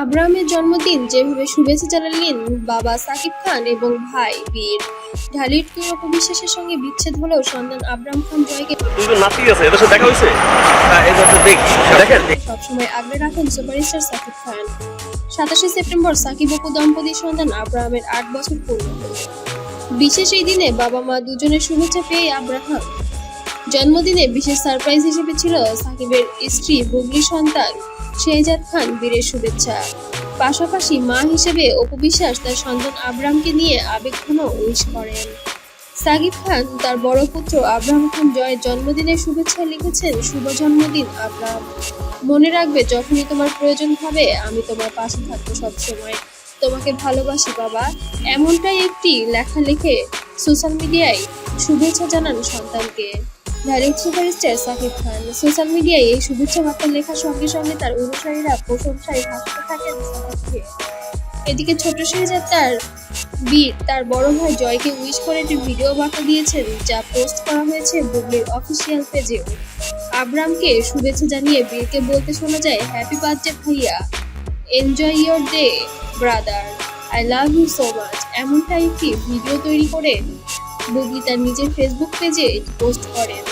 আব্রাহামের জন্মদিন যেভাবে শুভেচ্ছা জানালেন বাবা সাকিব খান এবং ভাই বীর। ঢালির কিং অপবিশ্বাসের সঙ্গে বিচ্ছেদ হলেও সন্তান আব্রাহাম খান জয়কে নাতি আছে এদের সাথে দেখা হয়েছে? হ্যাঁ সবসময় আগলে রাখেন সুপারস্টার সাকিব খান। সাতাশে সেপ্টেম্বর সাকিব অপু দম্পতির সন্তান আব্রাহামের আট বছর পূর্ণ বিশেষ এই দিনে বাবা মা দুজনের শুভেচ্ছা পেয়ে আব্রাহাম জন্মদিনে বিশেষ সারপ্রাইজ হিসেবে ছিল সাকিবের স্ত্রী বুবলির সন্তান শেহজাদ খান বীরের শুভেচ্ছা। পাশাপাশি মা হিসেবে অপু বিশ্বাস তার সন্তান আব্রাহামকে নিয়ে আবেগঘন উইশ করেন। সাকিব খান, তার বড় পুত্র আব্রাহাম খান জয়ের জন্মদিনের শুভেচ্ছা লিখেছেন, শুভ জন্মদিন আব্রাহাম মনে রাখবে, যখনই তোমার প্রয়োজন হবে, আমি তোমার পাশে থাকব সবসময় তোমাকে ভালোবাসি, বাবা। এমনটাই একটি লেখা লিখে সোশ্যাল মিডিয়ায় শুভেচ্ছা জানান সন্তানকে। Direct superstar Shakib Khan social মিডিয়ায় এই শুভেচ্ছা বার্তা লেখার সঙ্গে সঙ্গে তার অনুসারীরা প্রশংসায় ভাসতে থাকেন সাকিবকে এদিকে ছোট শেহজাদ তার বীর, তার বড় ভাই জয়কে উইশ করে একটি ভিডিও বার্তা দিয়েছেন, যা পোস্ট করা হয়েছে বুবলির অফিসিয়াল পেজেও আব্রামকে শুভেচ্ছা জানিয়ে বীরকে বলতে শোনা যায় হ্যাপি বার্থডে ভাইয়া। Enjoy your day brother I love you so much এমনটাই একটি ভিডিও তৈরি করে বুবলি তার নিজের ফেসবুক পেজে এটি পোস্ট করেন.